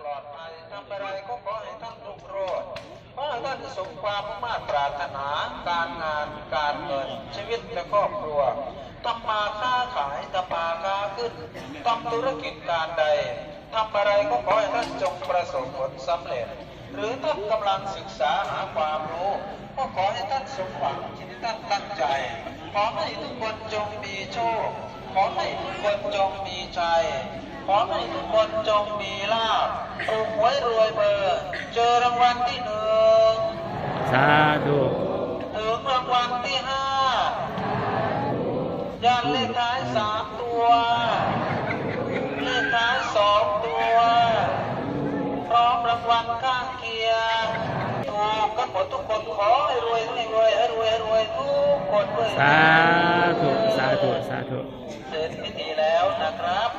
ปลอดภัยทำอะไรก็ขอให้ท่านรุ่งโรจน์ขอให้ท่านสมความมุ่งมา่ปรารถนา การงาน การเงิน ชีวิตและครอบครัวทำมาค้าขายทำมาค้าขึ้นทำธุรกิจการใดทำอะไรก็ขอให้ท่านจงประสบผลสำเร็จ หรือท่านกำลังศึกษาหาความรู้ ก็ขอให้ท่านสมหวังที่ท่านตั้งใจ ขอให้ทุกคนจงมีโชค ขอให้ทุกคนจงมีใจ ขอให้ทุกคนจงมีลา ถูกหวยรวยเบอร์ เจอรางวัลที่หนึ่งสาธุถึงรางวัลที่ห้ายันเลขท้ายสามตัว เลขท้ายสองตัว พร้อมรางวัลข้างเคียงถูกกันหมดทุกคนขอให้รวยให้รวยให้รวยให้รวยทุกคนด้วยสาธุสาธุสาธุเสร็จพิธีแล้วนะครับ